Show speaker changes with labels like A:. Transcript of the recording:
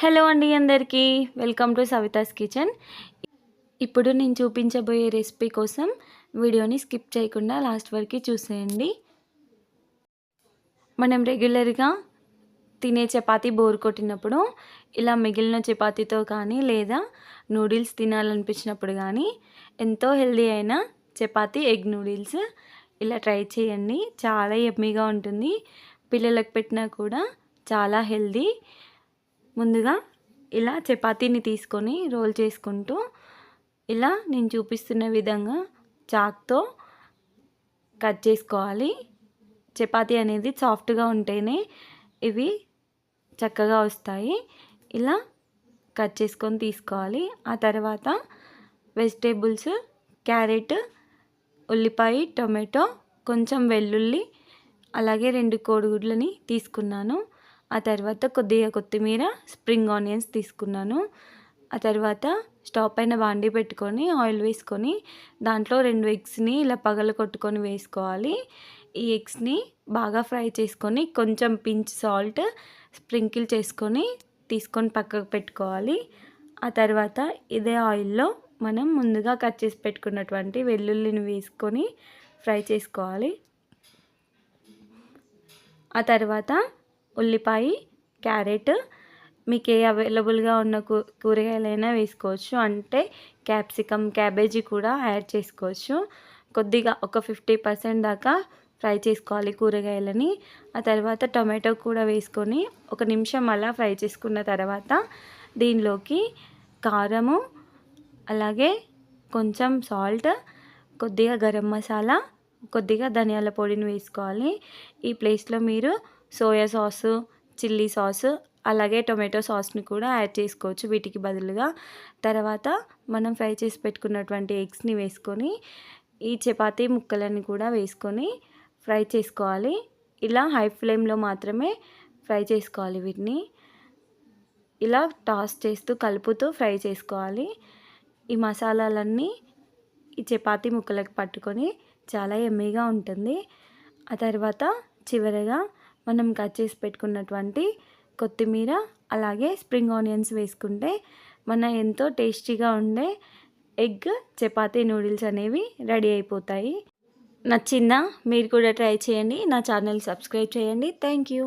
A: Hello అండి అందరికీ. Welcome to Savita's kitchen. ఇప్పుడు నేను చూపించబోయే రెసిపీ కోసం వీడియోని స్కిప్ చేయకుండా లాస్ట్ వరకు చూసేయండి. మనం రెగ్యులర్గా తినే చపాతీ బోర్ కొట్టినప్పుడు ఇలా మిగిలిన చపాతీతో కానీ లేదా నూడిల్స్ తినాలనిపించినప్పుడు కానీ ఎంతో హెల్దీ అయిన చపాతీ ఎగ్ నూడిల్స్ ఇలా ట్రై చేయండి. చాలా ఎమ్మీగా ఉంటుంది. పిల్లలకు పెట్టినా కూడా చాలా హెల్దీ ముందుగా ఇలా చపాతీని తీసుకొని రోల్ చేసుకుంటూ ఇలా నేను చూపిస్తున్న విధంగా చాక్తో కట్ చేసుకోవాలి. చపాతీ అనేది సాఫ్ట్గా ఉంటేనే ఇవి చక్కగా వస్తాయి. ఇలా కట్ చేసుకొని తీసుకోవాలి. ఆ తర్వాత వెజిటేబుల్స్ క్యారెట్ ఉల్లిపాయ టొమాటో కొంచెం వెల్లుల్లి అలాగే రెండు కోడిగుడ్లని తీసుకున్నాను. ఆ తర్వాత కొద్దిగా కొత్తిమీర స్ప్రింగ్ ఆనియన్స్ తీసుకున్నాను. ఆ తర్వాత స్టవ్ పైన బాండి పెట్టుకొని ఆయిల్ వేసుకొని దాంట్లో రెండు ఎగ్స్ని ఇలా పగల కొట్టుకొని వేసుకోవాలి. ఈ ఎగ్స్ని బాగా ఫ్రై చేసుకొని కొంచెం పించ్ సాల్ట్ స్ప్రింకిల్ చేసుకొని తీసుకొని పక్కకు పెట్టుకోవాలి. ఆ తర్వాత ఇదే ఆయిల్లో మనం ముందుగా కట్ చేసి పెట్టుకున్నటువంటి వెల్లుల్లిని వేసుకొని ఫ్రై చేసుకోవాలి. ఆ తర్వాత ఉల్లిపాయ క్యారెట్ మీకు ఏ అవైలబుల్గా ఉన్న కూ కూరగాయలైనా వేసుకోవచ్చు. అంటే క్యాప్సికమ్ క్యాబేజీ కూడా యాడ్ చేసుకోవచ్చు. కొద్దిగా ఒక ఫిఫ్టీ పర్సెంట్ దాకా ఫ్రై చేసుకోవాలి కూరగాయలని. ఆ తర్వాత టొమాటో కూడా వేసుకొని ఒక నిమిషం అలా ఫ్రై చేసుకున్న తర్వాత దీనిలోకి కారము అలాగే కొంచెం సాల్ట్ కొద్దిగా గరం మసాలా కొద్దిగా ధనియాల పొడిని వేసుకోవాలి. ఈ ప్లేస్లో మీరు సోయా సాసు చిల్లీ సాస్ అలాగే టొమాటో సాస్ని కూడా యాడ్ చేసుకోవచ్చు వీటికి బదులుగా. తర్వాత మనం ఫ్రై చేసి పెట్టుకున్నటువంటి ఎగ్స్ని వేసుకొని ఈ చపాతీ ముక్కలని కూడా వేసుకొని ఫ్రై చేసుకోవాలి. ఇలా హై ఫ్లేమ్లో మాత్రమే ఫ్రై చేసుకోవాలి వీటిని. ఇలా టాస్ చేస్తూ కలుపుతూ ఫ్రై చేసుకోవాలి. ఈ మసాలాలన్నీ ఈ చపాతీ ముక్కలకు పట్టుకొని చాలా ఎమ్మీగా ఉంటుంది. ఆ తర్వాత చివరగా మనం కట్ చేసి పెట్టుకున్నటువంటి కొత్తిమీర అలాగే స్ప్రింగ్ ఆనియన్స్ వేసుకుంటే మన ఎంతో టేస్టీగా ఉండే ఎగ్ చపాతీ నూడిల్స్ అనేవి రెడీ అయిపోతాయి. నచ్చిందా? మీరు కూడా ట్రై చేయండి. నా ఛానల్ సబ్స్క్రైబ్ చేయండి. Thank you.